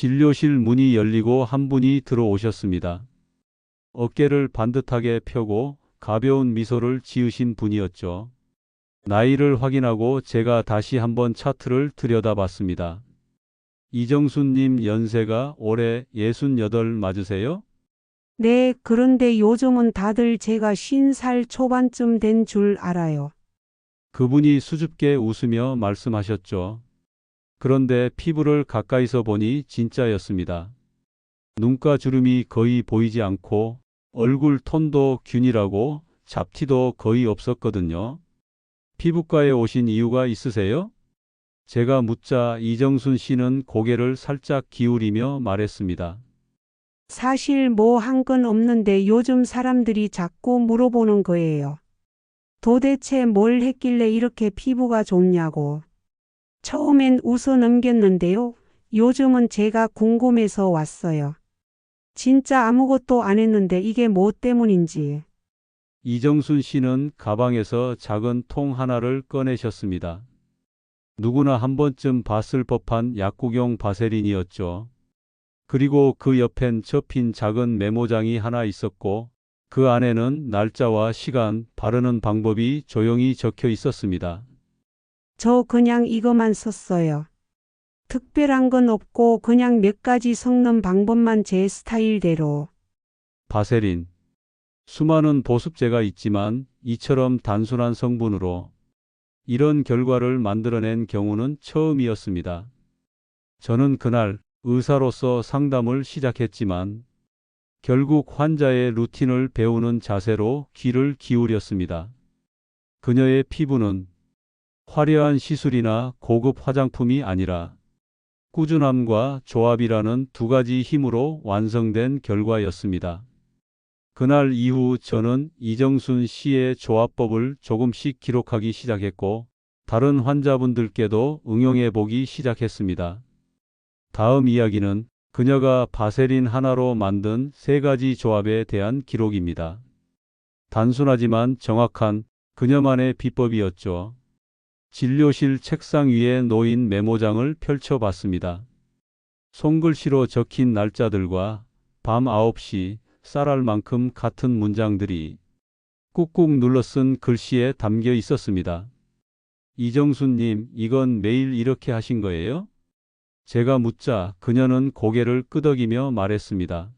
진료실 문이 열리고 한 분이 들어오셨습니다. 어깨를 반듯하게 펴고 가벼운 미소를 지으신 분이었죠. 나이를 확인하고 제가 다시 한번 차트를 들여다봤습니다. 이정수님 연세가 올해 68 맞으세요? 네, 그런데 요즘은 다들 제가 50살 초반쯤 된 줄 알아요. 그분이 수줍게 웃으며 말씀하셨죠. 그런데 피부를 가까이서 보니 진짜였습니다. 눈가 주름이 거의 보이지 않고 얼굴 톤도 균일하고 잡티도 거의 없었거든요. 피부과에 오신 이유가 있으세요? 제가 묻자 이정순 씨는 고개를 살짝 기울이며 말했습니다. 사실 뭐 한 건 없는데 요즘 사람들이 자꾸 물어보는 거예요. 도대체 뭘 했길래 이렇게 피부가 좋냐고. 처음엔 웃어 넘겼는데요. 요즘은 제가 궁금해서 왔어요. 진짜 아무것도 안 했는데 이게 뭐 때문인지. 이정순 씨는 가방에서 작은 통 하나를 꺼내셨습니다. 누구나 한 번쯤 봤을 법한 약국용 바세린이었죠. 그리고 그 옆엔 접힌 작은 메모장이 하나 있었고 그 안에는 날짜와 시간, 바르는 방법이 조용히 적혀 있었습니다. 저 그냥 이거만 썼어요. 특별한 건 없고 그냥 몇 가지 섞는 방법만 제 스타일대로. 바세린. 수많은 보습제가 있지만 이처럼 단순한 성분으로 이런 결과를 만들어낸 경우는 처음이었습니다. 저는 그날 의사로서 상담을 시작했지만 결국 환자의 루틴을 배우는 자세로 귀를 기울였습니다. 그녀의 피부는 화려한 시술이나 고급 화장품이 아니라 꾸준함과 조합이라는 두 가지 힘으로 완성된 결과였습니다. 그날 이후 저는 이정순 씨의 조합법을 조금씩 기록하기 시작했고 다른 환자분들께도 응용해 보기 시작했습니다. 다음 이야기는 그녀가 바세린 하나로 만든 세 가지 조합에 대한 기록입니다. 단순하지만 정확한 그녀만의 비법이었죠. 진료실 책상 위에 놓인 메모장을 펼쳐봤습니다. 손글씨로 적힌 날짜들과 밤 9시 쌀알 만큼 같은 문장들이 꾹꾹 눌러 쓴 글씨에 담겨 있었습니다. 이정수님, 이건 매일 이렇게 하신 거예요? 제가 묻자 그녀는 고개를 끄덕이며 말했습니다.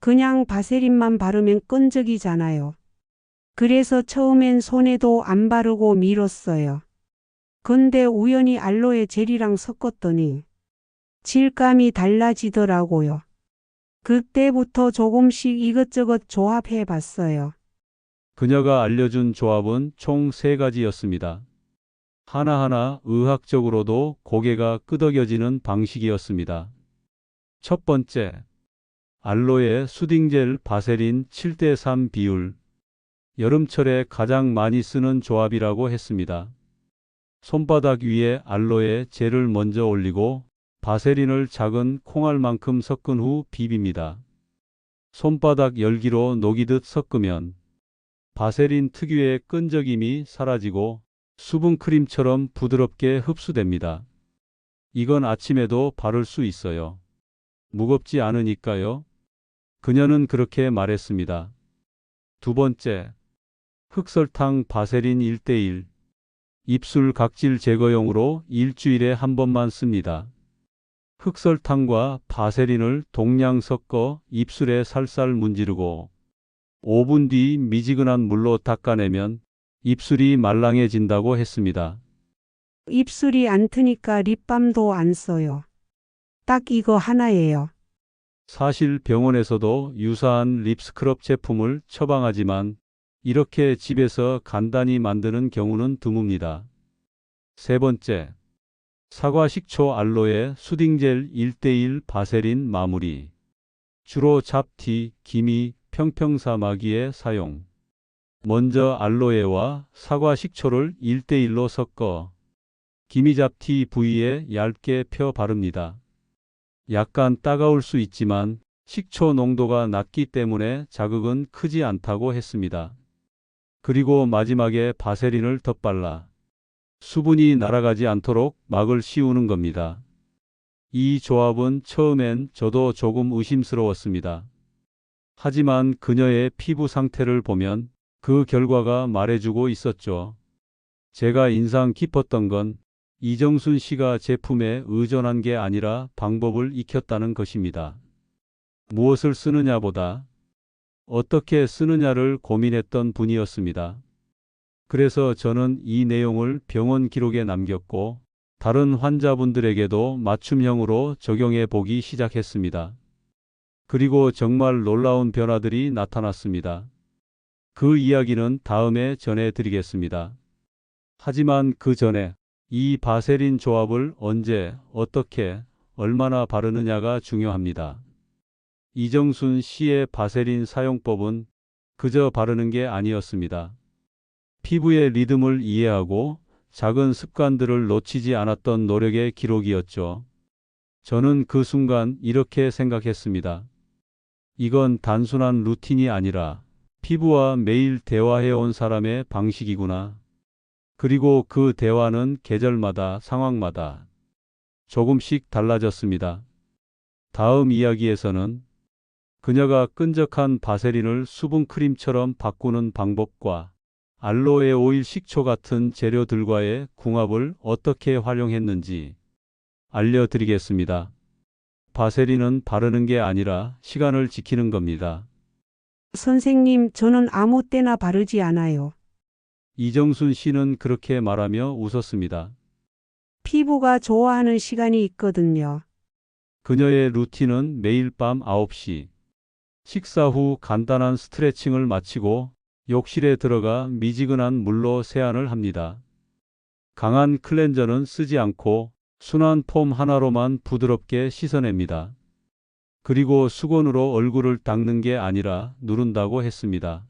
그냥 바세린만 바르면 끈적이잖아요. 그래서 처음엔 손에도 안 바르고 밀었어요. 근데 우연히 알로에 젤이랑 섞었더니 질감이 달라지더라고요. 그때부터 조금씩 이것저것 조합해 봤어요. 그녀가 알려준 조합은 총 세 가지였습니다. 하나하나 의학적으로도 고개가 끄덕여지는 방식이었습니다. 첫 번째, 알로에 수딩젤 바세린 7대3 비율. 여름철에 가장 많이 쓰는 조합이라고 했습니다. 손바닥 위에 알로에 젤을 먼저 올리고 바세린을 작은 콩알만큼 섞은 후 비빕니다. 손바닥 열기로 녹이듯 섞으면 바세린 특유의 끈적임이 사라지고 수분 크림처럼 부드럽게 흡수됩니다. 이건 아침에도 바를 수 있어요. 무겁지 않으니까요. 그녀는 그렇게 말했습니다. 두 번째, 흑설탕 바세린 1대1. 입술 각질 제거용으로 일주일에 한 번만 씁니다. 흑설탕과 바세린을 동량 섞어 입술에 살살 문지르고 5분 뒤 미지근한 물로 닦아내면 입술이 말랑해진다고 했습니다. 입술이 안 트니까 립밤도 안 써요. 딱 이거 하나예요. 사실 병원에서도 유사한 립스크럽 제품을 처방하지만 이렇게 집에서 간단히 만드는 경우는 드뭅니다. 세 번째, 사과 식초 알로에 수딩젤 1대1 바세린 마무리. 주로 잡티, 기미, 평평사마귀에 사용. 먼저 알로에와 사과 식초를 1대1로 섞어 기미잡티 부위에 얇게 펴 바릅니다. 약간 따가울 수 있지만 식초 농도가 낮기 때문에 자극은 크지 않다고 했습니다. 그리고 마지막에 바세린을 덧발라 수분이 날아가지 않도록 막을 씌우는 겁니다. 이 조합은 처음엔 저도 조금 의심스러웠습니다. 하지만 그녀의 피부 상태를 보면 그 결과가 말해주고 있었죠. 제가 인상 깊었던 건 이정순 씨가 제품에 의존한 게 아니라 방법을 익혔다는 것입니다. 무엇을 쓰느냐보다 어떻게 쓰느냐를 고민했던 분이었습니다. 그래서 저는 이 내용을 병원 기록에 남겼고 다른 환자분들에게도 맞춤형으로 적용해 보기 시작했습니다. 그리고 정말 놀라운 변화들이 나타났습니다. 그 이야기는 다음에 전해드리겠습니다. 하지만 그 전에 이 바세린 조합을 언제, 어떻게, 얼마나 바르느냐가 중요합니다. 이정순 씨의 바세린 사용법은 그저 바르는 게 아니었습니다. 피부의 리듬을 이해하고 작은 습관들을 놓치지 않았던 노력의 기록이었죠. 저는 그 순간 이렇게 생각했습니다. 이건 단순한 루틴이 아니라 피부와 매일 대화해 온 사람의 방식이구나. 그리고 그 대화는 계절마다 상황마다 조금씩 달라졌습니다. 다음 이야기에서는 그녀가 끈적한 바세린을 수분 크림처럼 바꾸는 방법과 알로에 오일 식초 같은 재료들과의 궁합을 어떻게 활용했는지 알려드리겠습니다. 바세린은 바르는 게 아니라 시간을 지키는 겁니다. 선생님, 저는 아무 때나 바르지 않아요. 이정순 씨는 그렇게 말하며 웃었습니다. 피부가 좋아하는 시간이 있거든요. 그녀의 루틴은 매일 밤 9시. 식사 후 간단한 스트레칭을 마치고 욕실에 들어가 미지근한 물로 세안을 합니다. 강한 클렌저는 쓰지 않고 순한 폼 하나로만 부드럽게 씻어냅니다. 그리고 수건으로 얼굴을 닦는 게 아니라 누른다고 했습니다.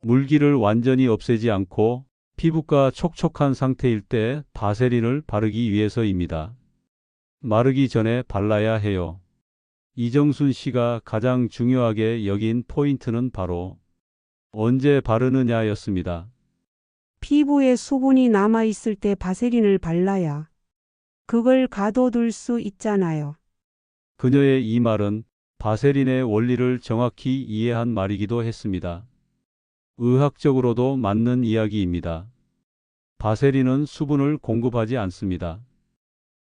물기를 완전히 없애지 않고 피부가 촉촉한 상태일 때 바세린을 바르기 위해서입니다. 마르기 전에 발라야 해요. 이정순 씨가 가장 중요하게 여긴 포인트는 바로 언제 바르느냐였습니다. 피부에 수분이 남아있을 때 바세린을 발라야 그걸 가둬둘 수 있잖아요. 그녀의 이 말은 바세린의 원리를 정확히 이해한 말이기도 했습니다. 의학적으로도 맞는 이야기입니다. 바세린은 수분을 공급하지 않습니다.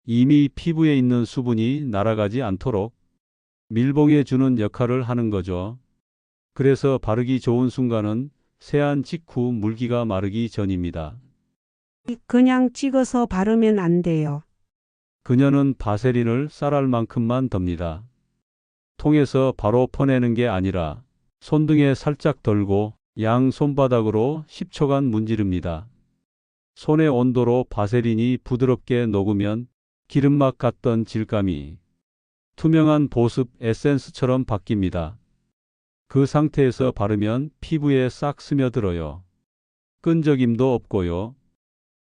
이미 피부에 있는 수분이 날아가지 않도록 밀봉해 주는 역할을 하는 거죠. 그래서 바르기 좋은 순간은 세안 직후 물기가 마르기 전입니다. 그냥 찍어서 바르면 안 돼요. 그녀는 바세린을 쌀알 만큼만 덮니다. 통에서 바로 퍼내는 게 아니라 손등에 살짝 덜고 양 손바닥으로 10초간 문지릅니다. 손의 온도로 바세린이 부드럽게 녹으면 기름막 같던 질감이 투명한 보습 에센스처럼 바뀝니다. 그 상태에서 바르면 피부에 싹 스며들어요. 끈적임도 없고요.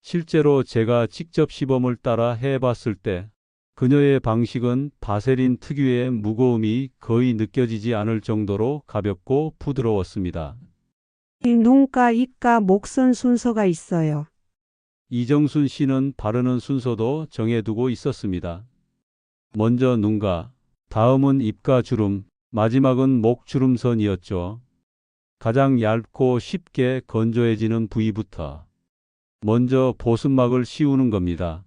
실제로 제가 직접 시범을 따라 해봤을 때 그녀의 방식은 바세린 특유의 무거움이 거의 느껴지지 않을 정도로 가볍고 부드러웠습니다. 눈가, 입가, 목선 순서가 있어요. 이정순 씨는 바르는 순서도 정해두고 있었습니다. 먼저 눈가, 다음은 입가 주름, 마지막은 목 주름선이었죠. 가장 얇고 쉽게 건조해지는 부위부터 먼저 보습막을 씌우는 겁니다.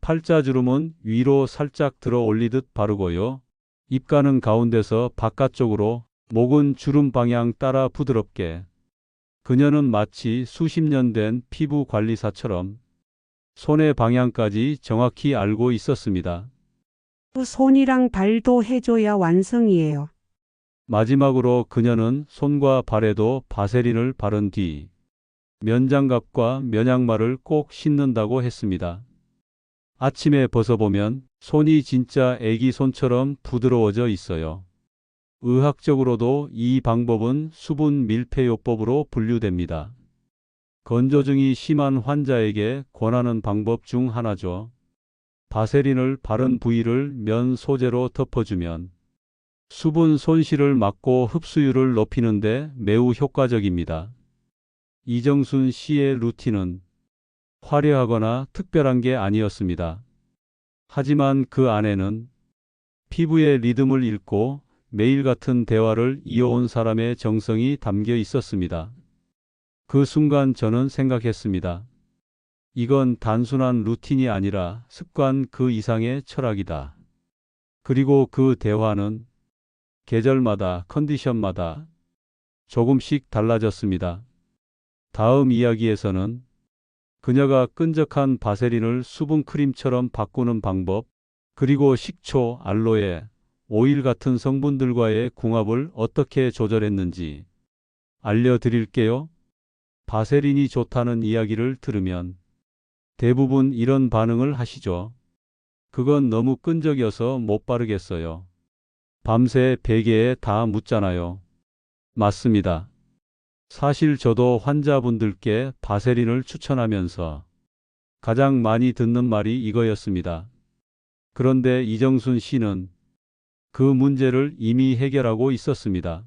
팔자주름은 위로 살짝 들어 올리듯 바르고요. 입가는 가운데서 바깥쪽으로, 목은 주름 방향 따라 부드럽게. 그녀는 마치 수십 년 된 피부 관리사처럼 손의 방향까지 정확히 알고 있었습니다. 손이랑 발도 해줘야 완성이에요. 마지막으로 그녀는 손과 발에도 바세린을 바른 뒤 면장갑과 면양말을 꼭 신는다고 했습니다. 아침에 벗어보면 손이 진짜 애기 손처럼 부드러워져 있어요. 의학적으로도 이 방법은 수분 밀폐요법으로 분류됩니다. 건조증이 심한 환자에게 권하는 방법 중 하나죠. 바세린을 바른 부위를 면 소재로 덮어주면 수분 손실을 막고 흡수율을 높이는데 매우 효과적입니다. 이정순 씨의 루틴은 화려하거나 특별한 게 아니었습니다. 하지만 그 안에는 피부의 리듬을 읽고 매일 같은 대화를 이어온 사람의 정성이 담겨 있었습니다. 그 순간 저는 생각했습니다. 이건 단순한 루틴이 아니라 습관 그 이상의 철학이다. 그리고 그 대화는 계절마다 컨디션마다 조금씩 달라졌습니다. 다음 이야기에서는 그녀가 끈적한 바세린을 수분 크림처럼 바꾸는 방법, 그리고 식초, 알로에, 오일 같은 성분들과의 궁합을 어떻게 조절했는지 알려드릴게요. 바세린이 좋다는 이야기를 들으면 대부분 이런 반응을 하시죠. 그건 너무 끈적여서 못 바르겠어요. 밤새 베개에 다 묻잖아요. 맞습니다. 사실 저도 환자분들께 바세린을 추천하면서 가장 많이 듣는 말이 이거였습니다. 그런데 이정순 씨는 그 문제를 이미 해결하고 있었습니다.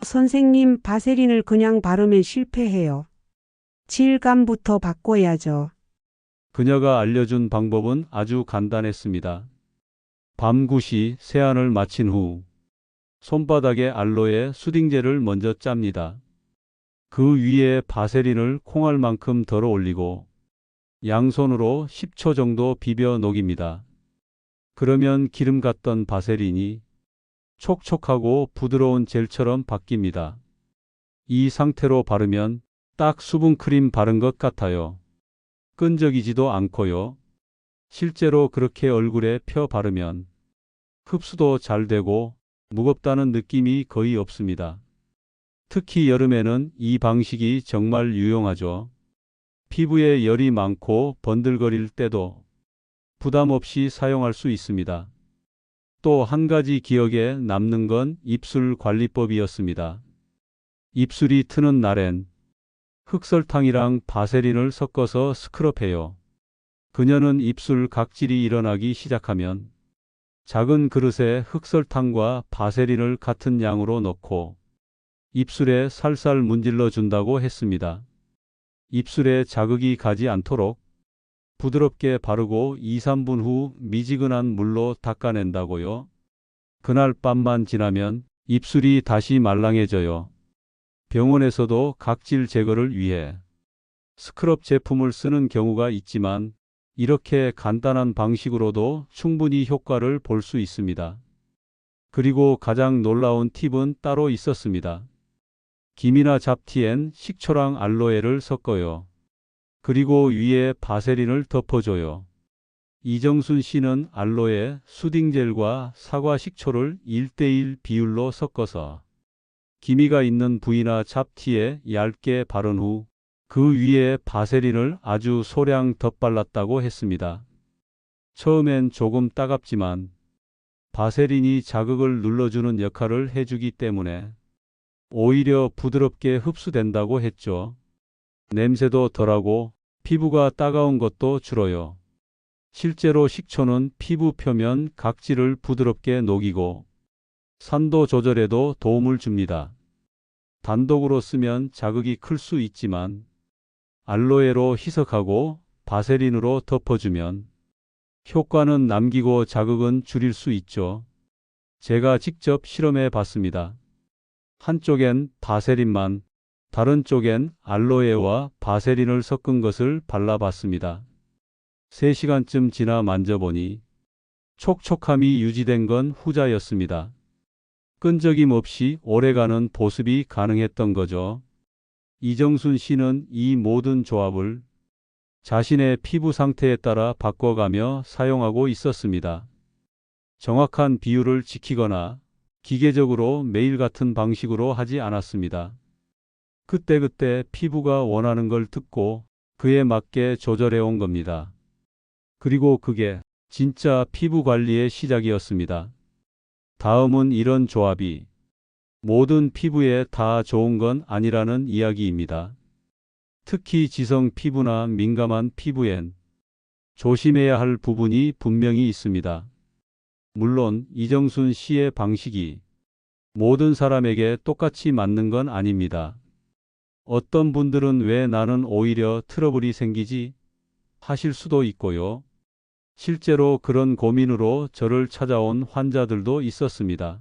선생님, 바세린을 그냥 바르면 실패해요. 질감부터 바꿔야죠. 그녀가 알려준 방법은 아주 간단했습니다. 밤 9시 세안을 마친 후 손바닥에 알로에 수딩젤을 먼저 짭니다. 그 위에 바세린을 콩알만큼 덜어 올리고 양손으로 10초 정도 비벼 녹입니다. 그러면 기름 같던 바세린이 촉촉하고 부드러운 젤처럼 바뀝니다. 이 상태로 바르면 딱 수분크림 바른 것 같아요. 끈적이지도 않고요. 실제로 그렇게 얼굴에 펴 바르면 흡수도 잘 되고 무겁다는 느낌이 거의 없습니다. 특히 여름에는 이 방식이 정말 유용하죠. 피부에 열이 많고 번들거릴 때도 부담 없이 사용할 수 있습니다. 또 한 가지 기억에 남는 건 입술 관리법이었습니다. 입술이 트는 날엔 흑설탕이랑 바세린을 섞어서 스크럽해요. 그녀는 입술 각질이 일어나기 시작하면 작은 그릇에 흑설탕과 바세린을 같은 양으로 넣고 입술에 살살 문질러 준다고 했습니다. 입술에 자극이 가지 않도록 부드럽게 바르고 2, 3분 후 미지근한 물로 닦아낸다고요. 그날 밤만 지나면 입술이 다시 말랑해져요. 병원에서도 각질 제거를 위해 스크럽 제품을 쓰는 경우가 있지만 이렇게 간단한 방식으로도 충분히 효과를 볼 수 있습니다. 그리고 가장 놀라운 팁은 따로 있었습니다. 김이나 잡티엔 식초랑 알로에를 섞어요. 그리고 위에 바세린을 덮어줘요. 이정순 씨는 알로에, 수딩젤과 사과 식초를 1대1 비율로 섞어서 기미가 있는 부위나 잡티에 얇게 바른 후 그 위에 바세린을 아주 소량 덧발랐다고 했습니다. 처음엔 조금 따갑지만 바세린이 자극을 눌러주는 역할을 해주기 때문에 오히려 부드럽게 흡수된다고 했죠. 냄새도 덜하고 피부가 따가운 것도 줄어요. 실제로 식초는 피부 표면 각질을 부드럽게 녹이고 산도 조절에도 도움을 줍니다. 단독으로 쓰면 자극이 클 수 있지만 알로에로 희석하고 바세린으로 덮어주면 효과는 남기고 자극은 줄일 수 있죠. 제가 직접 실험해 봤습니다. 한쪽엔 바세린만, 다른 쪽엔 알로에와 바세린을 섞은 것을 발라봤습니다. 3시간쯤 지나 만져보니 촉촉함이 유지된 건 후자였습니다. 끈적임 없이 오래가는 보습이 가능했던 거죠. 이정순 씨는 이 모든 조합을 자신의 피부 상태에 따라 바꿔가며 사용하고 있었습니다. 정확한 비율을 지키거나 기계적으로 매일 같은 방식으로 하지 않았습니다. 그때그때 피부가 원하는 걸 듣고 그에 맞게 조절해 온 겁니다. 그리고 그게 진짜 피부 관리의 시작이었습니다. 다음은 이런 조합이 모든 피부에 다 좋은 건 아니라는 이야기입니다. 특히 지성 피부나 민감한 피부엔 조심해야 할 부분이 분명히 있습니다. 물론 이정순 씨의 방식이 모든 사람에게 똑같이 맞는 건 아닙니다. 어떤 분들은 왜 나는 오히려 트러블이 생기지? 하실 수도 있고요. 실제로 그런 고민으로 저를 찾아온 환자들도 있었습니다.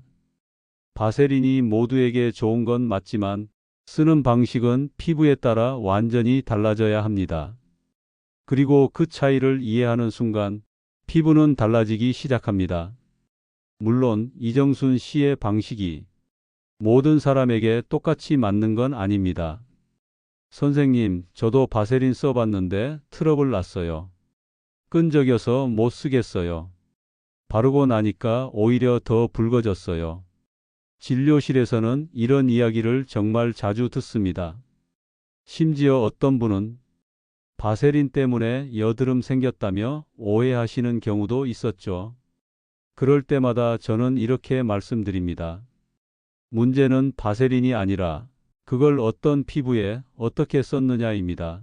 바세린이 모두에게 좋은 건 맞지만 쓰는 방식은 피부에 따라 완전히 달라져야 합니다. 그리고 그 차이를 이해하는 순간 피부는 달라지기 시작합니다. 물론 이정순 씨의 방식이 모든 사람에게 똑같이 맞는 건 아닙니다. 선생님, 저도 바세린 써봤는데 트러블 났어요. 끈적여서 못 쓰겠어요. 바르고 나니까 오히려 더 붉어졌어요. 진료실에서는 이런 이야기를 정말 자주 듣습니다. 심지어 어떤 분은 바세린 때문에 여드름 생겼다며 오해하시는 경우도 있었죠. 그럴 때마다 저는 이렇게 말씀드립니다. 문제는 바세린이 아니라 그걸 어떤 피부에 어떻게 썼느냐입니다.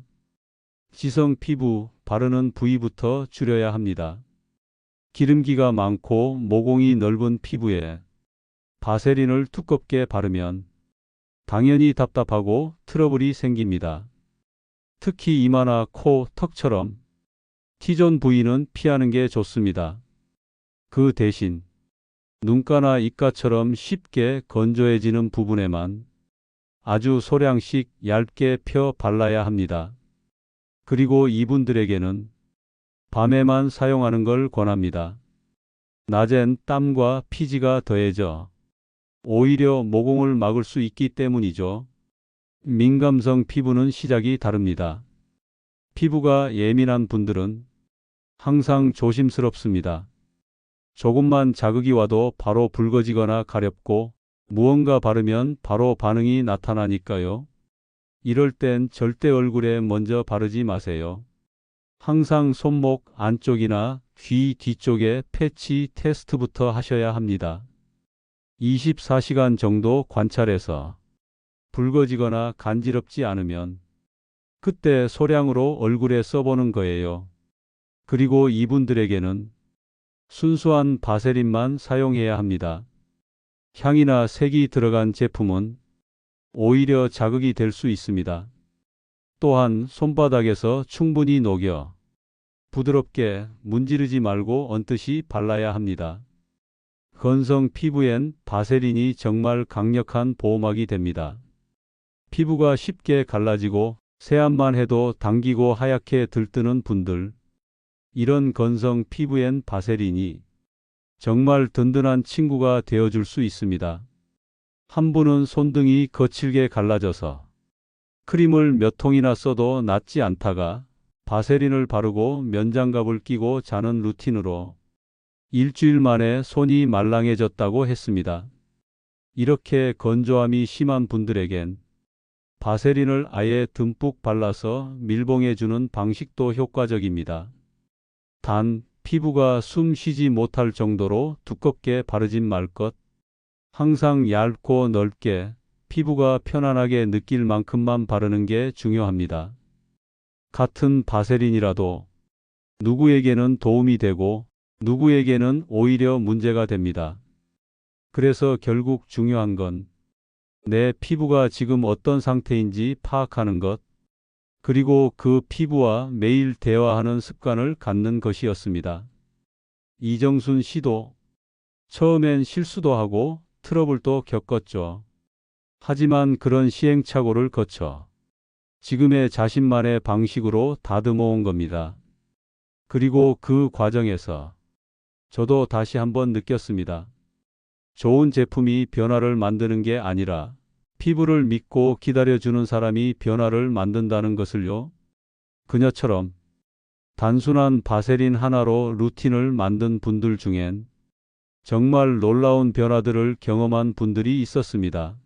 지성 피부 바르는 부위부터 줄여야 합니다. 기름기가 많고 모공이 넓은 피부에 바세린을 두껍게 바르면 당연히 답답하고 트러블이 생깁니다. 특히 이마나 코, 턱처럼 T존 부위는 피하는 게 좋습니다. 그 대신 눈가나 입가처럼 쉽게 건조해지는 부분에만 아주 소량씩 얇게 펴 발라야 합니다. 그리고 이분들에게는 밤에만 사용하는 걸 권합니다. 낮엔 땀과 피지가 더해져 오히려 모공을 막을 수 있기 때문이죠. 민감성 피부는 시작이 다릅니다. 피부가 예민한 분들은 항상 조심스럽습니다. 조금만 자극이 와도 바로 붉어지거나 가렵고 무언가 바르면 바로 반응이 나타나니까요. 이럴 땐 절대 얼굴에 먼저 바르지 마세요. 항상 손목 안쪽이나 귀 뒤쪽에 패치 테스트부터 하셔야 합니다. 24시간 정도 관찰해서 붉어지거나 간지럽지 않으면 그때 소량으로 얼굴에 써보는 거예요. 그리고 이분들에게는 순수한 바세린만 사용해야 합니다. 향이나 색이 들어간 제품은 오히려 자극이 될 수 있습니다. 또한 손바닥에서 충분히 녹여 부드럽게 문지르지 말고 얹듯이 발라야 합니다. 건성 피부엔 바세린이 정말 강력한 보호막이 됩니다. 피부가 쉽게 갈라지고 세안만 해도 당기고 하얗게 들뜨는 분들, 이런 건성 피부엔 바세린이 정말 든든한 친구가 되어줄 수 있습니다. 한 분은 손등이 거칠게 갈라져서 크림을 몇 통이나 써도 낫지 않다가 바세린을 바르고 면장갑을 끼고 자는 루틴으로 일주일 만에 손이 말랑해졌다고 했습니다. 이렇게 건조함이 심한 분들에겐 바세린을 아예 듬뿍 발라서 밀봉해주는 방식도 효과적입니다. 단, 피부가 숨 쉬지 못할 정도로 두껍게 바르진 말 것. 항상 얇고 넓게 피부가 편안하게 느낄 만큼만 바르는 게 중요합니다. 같은 바세린이라도 누구에게는 도움이 되고 누구에게는 오히려 문제가 됩니다. 그래서 결국 중요한 건 내 피부가 지금 어떤 상태인지 파악하는 것, 그리고 그 피부와 매일 대화하는 습관을 갖는 것이었습니다. 이정순 씨도 처음엔 실수도 하고 트러블도 겪었죠. 하지만 그런 시행착오를 거쳐 지금의 자신만의 방식으로 다듬어 온 겁니다. 그리고 그 과정에서 저도 다시 한번 느꼈습니다. 좋은 제품이 변화를 만드는 게 아니라 피부를 믿고 기다려주는 사람이 변화를 만든다는 것을요. 그녀처럼 단순한 바세린 하나로 루틴을 만든 분들 중엔 정말 놀라운 변화들을 경험한 분들이 있었습니다.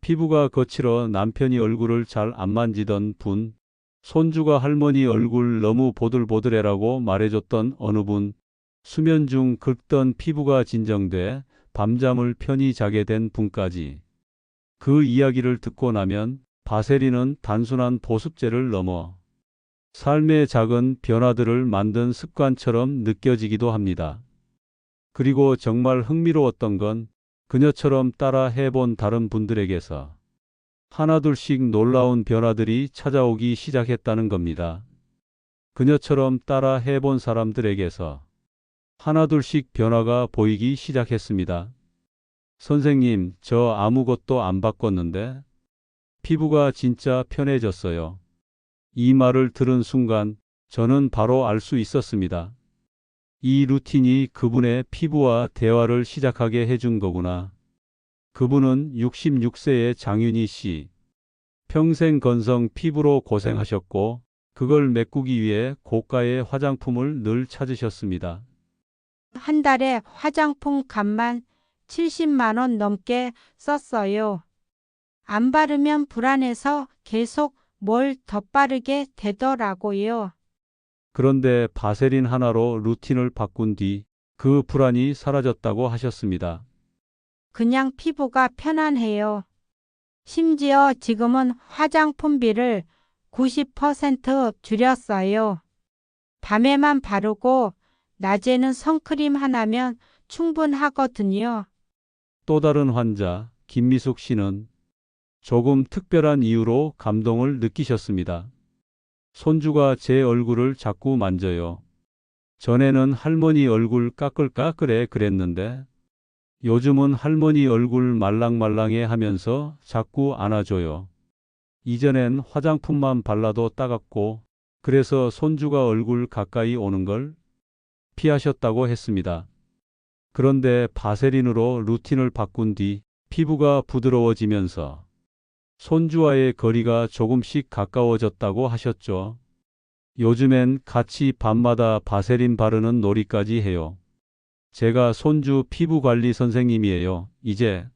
피부가 거칠어 남편이 얼굴을 잘 안 만지던 분, 손주가 할머니 얼굴 너무 보들보들해라고 말해줬던 어느 분, 수면 중 긁던 피부가 진정돼 밤잠을 편히 자게 된 분까지. 그 이야기를 듣고 나면 바세린은 단순한 보습제를 넘어 삶의 작은 변화들을 만든 습관처럼 느껴지기도 합니다. 그리고 정말 흥미로웠던 건 그녀처럼 따라 해본 다른 분들에게서 하나둘씩 놀라운 변화들이 찾아오기 시작했다는 겁니다. 그녀처럼 따라 해본 사람들에게서 하나둘씩 변화가 보이기 시작했습니다. 선생님, 저 아무것도 안 바꿨는데 피부가 진짜 편해졌어요. 이 말을 들은 순간 저는 바로 알 수 있었습니다. 이 루틴이 그분의 피부와 대화를 시작하게 해준 거구나. 그분은 66세의 장윤희 씨. 평생 건성 피부로 고생하셨고, 그걸 메꾸기 위해 고가의 화장품을 늘 찾으셨습니다. 한 달에 화장품 값만 70만 원 넘게 썼어요. 안 바르면 불안해서 계속 뭘 더 바르게 되더라고요. 그런데 바세린 하나로 루틴을 바꾼 뒤 그 불안이 사라졌다고 하셨습니다. 그냥 피부가 편안해요. 심지어 지금은 화장품비를 90% 줄였어요. 밤에만 바르고 낮에는 선크림 하나면 충분하거든요. 또 다른 환자 김미숙 씨는 조금 특별한 이유로 감동을 느끼셨습니다. 손주가 제 얼굴을 자꾸 만져요. 전에는 할머니 얼굴 까끌까끌해 그랬는데 요즘은 할머니 얼굴 말랑말랑해 하면서 자꾸 안아줘요. 이전엔 화장품만 발라도 따갑고 그래서 손주가 얼굴 가까이 오는 걸 피하셨다고 했습니다. 그런데 바세린으로 루틴을 바꾼 뒤 피부가 부드러워지면서 손주와의 거리가 조금씩 가까워졌다고 하셨죠. 요즘엔 같이 밤마다 바세린 바르는 놀이까지 해요. 제가 손주 피부 관리 선생님이에요. 이제.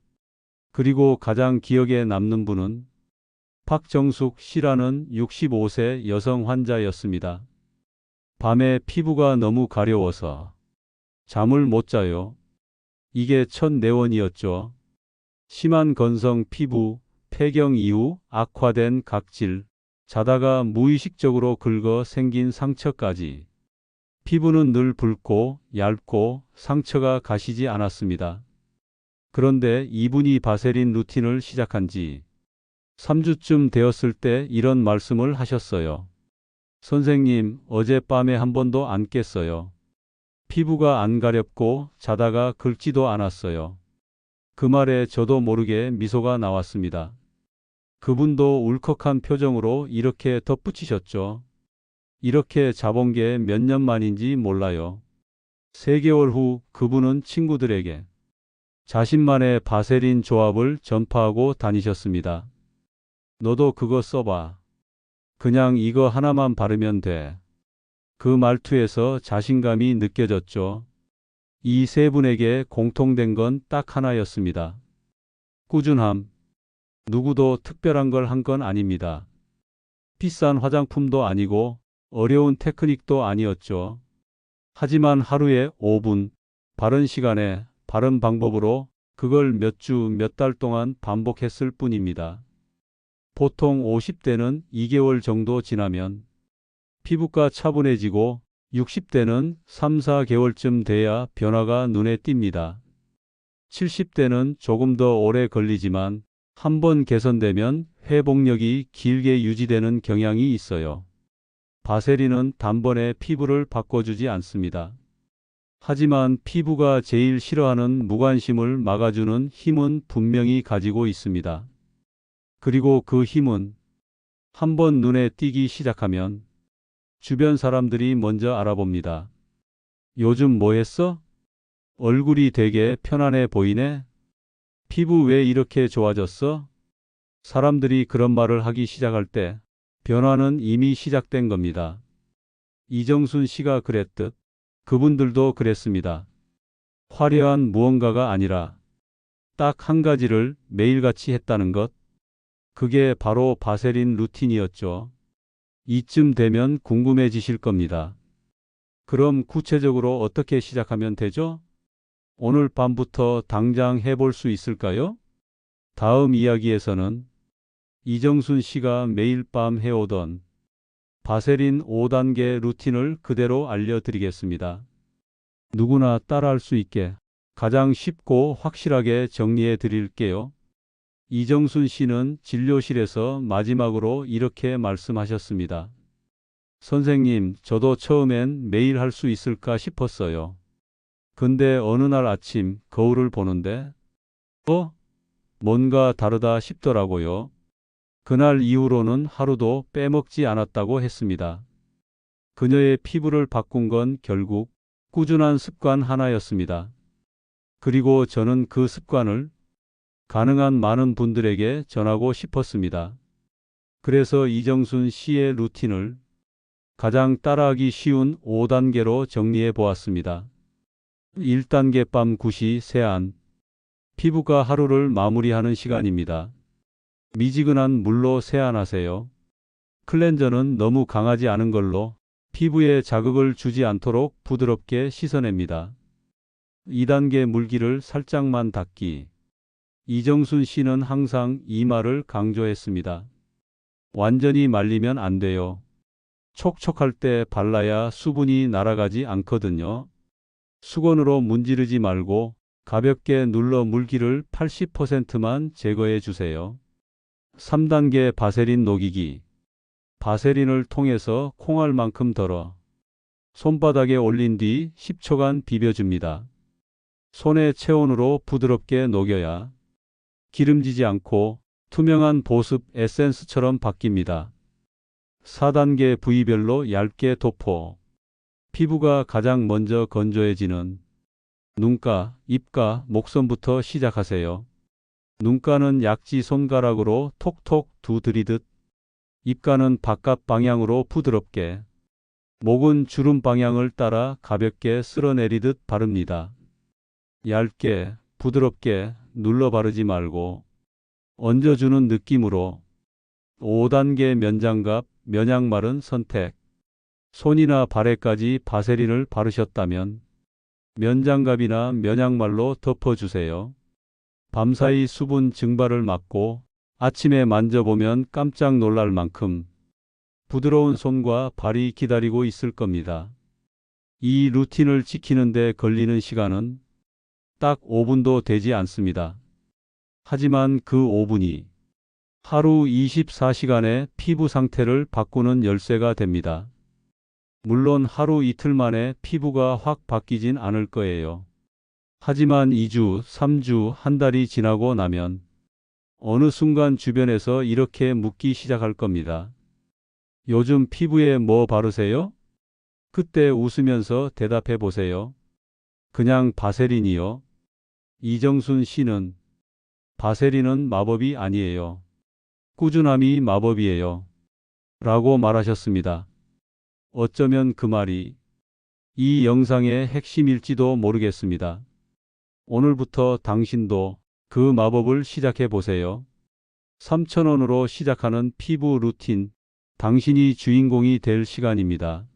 그리고 가장 기억에 남는 분은 박정숙 씨라는 65세 여성 환자였습니다. 밤에 피부가 너무 가려워서 잠을 못 자요. 이게 첫 내원이었죠. 심한 건성 피부, 폐경 이후 악화된 각질, 자다가 무의식적으로 긁어 생긴 상처까지. 피부는 늘 붉고 얇고 상처가 가시지 않았습니다. 그런데 이분이 바세린 루틴을 시작한 지 3주쯤 되었을 때 이런 말씀을 하셨어요. 선생님, 어젯밤에 한 번도 안 깼어요. 피부가 안 가렵고 자다가 긁지도 않았어요. 그 말에 저도 모르게 미소가 나왔습니다. 그분도 울컥한 표정으로 이렇게 덧붙이셨죠. 이렇게 자본 게몇 년 만인지 몰라요. 3개월 후 그분은 친구들에게 자신만의 바세린 조합을 전파하고 다니셨습니다. 너도 그거 써봐. 그냥 이거 하나만 바르면 돼. 그 말투에서 자신감이 느껴졌죠. 이 세 분에게 공통된 건 딱 하나였습니다. 꾸준함. 누구도 특별한 걸 한 건 아닙니다. 비싼 화장품도 아니고 어려운 테크닉도 아니었죠. 하지만 하루에 5분, 바른 시간에, 바른 방법으로 그걸 몇 주, 몇 달 동안 반복했을 뿐입니다. 보통 50대는 2개월 정도 지나면 피부가 차분해지고 60대는 3, 4개월쯤 돼야 변화가 눈에 띕니다. 70대는 조금 더 오래 걸리지만 한번 개선되면 회복력이 길게 유지되는 경향이 있어요. 바세린은 단번에 피부를 바꿔주지 않습니다. 하지만 피부가 제일 싫어하는 무관심을 막아주는 힘은 분명히 가지고 있습니다. 그리고 그 힘은 한번 눈에 띄기 시작하면 주변 사람들이 먼저 알아봅니다. 요즘 뭐 했어? 얼굴이 되게 편안해 보이네? 피부 왜 이렇게 좋아졌어? 사람들이 그런 말을 하기 시작할 때 변화는 이미 시작된 겁니다. 이정순 씨가 그랬듯 그분들도 그랬습니다. 화려한 무언가가 아니라 딱 한 가지를 매일같이 했다는 것. 그게 바로 바세린 루틴이었죠. 이쯤 되면 궁금해지실 겁니다. 그럼 구체적으로 어떻게 시작하면 되죠? 오늘 밤부터 당장 해볼 수 있을까요? 다음 이야기에서는 이정순 씨가 매일 밤 해오던 바세린 5단계 루틴을 그대로 알려드리겠습니다. 누구나 따라할 수 있게 가장 쉽고 확실하게 정리해 드릴게요. 이정순 씨는 진료실에서 마지막으로 이렇게 말씀하셨습니다. 선생님, 저도 처음엔 매일 할 수 있을까 싶었어요. 근데 어느 날 아침 거울을 보는데, 어? 뭔가 다르다 싶더라고요. 그날 이후로는 하루도 빼먹지 않았다고 했습니다. 그녀의 피부를 바꾼 건 결국 꾸준한 습관 하나였습니다. 그리고 저는 그 습관을 가능한 많은 분들에게 전하고 싶었습니다. 그래서 이정순 씨의 루틴을 가장 따라하기 쉬운 5단계로 정리해 보았습니다. 1단계 밤 9시 세안. 피부가 하루를 마무리하는 시간입니다. 미지근한 물로 세안하세요. 클렌저는 너무 강하지 않은 걸로 피부에 자극을 주지 않도록 부드럽게 씻어냅니다. 2단계 물기를 살짝만 닦기. 이정순 씨는 항상 이 말을 강조했습니다. 완전히 말리면 안 돼요. 촉촉할 때 발라야 수분이 날아가지 않거든요. 수건으로 문지르지 말고 가볍게 눌러 물기를 80%만 제거해 주세요. 3단계 바세린 녹이기. 바세린을 통해서 콩알만큼 덜어 손바닥에 올린 뒤 10초간 비벼줍니다. 손의 체온으로 부드럽게 녹여야 기름지지 않고 투명한 보습 에센스처럼 바뀝니다. 4단계 부위별로 얇게 도포. 피부가 가장 먼저 건조해지는 눈가, 입가, 목선부터 시작하세요. 눈가는 약지 손가락으로 톡톡 두드리듯, 입가는 바깥 방향으로 부드럽게, 목은 주름 방향을 따라 가볍게 쓸어내리듯 바릅니다. 얇게, 부드럽게 눌러 바르지 말고, 얹어주는 느낌으로 5단계 면장갑, 면양말은 선택. 손이나 발에까지 바세린을 바르셨다면 면장갑이나 면양말로 덮어주세요. 밤사이 수분 증발을 막고 아침에 만져보면 깜짝 놀랄 만큼 부드러운 손과 발이 기다리고 있을 겁니다. 이 루틴을 지키는데 걸리는 시간은 딱 5분도 되지 않습니다. 하지만 그 5분이 하루 24시간의 피부 상태를 바꾸는 열쇠가 됩니다. 물론 하루 이틀 만에 피부가 확 바뀌진 않을 거예요. 하지만 2주, 3주, 한 달이 지나고 나면 어느 순간 주변에서 이렇게 묻기 시작할 겁니다. 요즘 피부에 뭐 바르세요? 그때 웃으면서 대답해 보세요. 그냥 바세린이요. 이정순 씨는 바세린은 마법이 아니에요. 꾸준함이 마법이에요. 라고 말하셨습니다. 어쩌면 그 말이 이 영상의 핵심일지도 모르겠습니다. 오늘부터 당신도 그 마법을 시작해 보세요. 3,000원으로 시작하는 피부 루틴, 당신이 주인공이 될 시간입니다.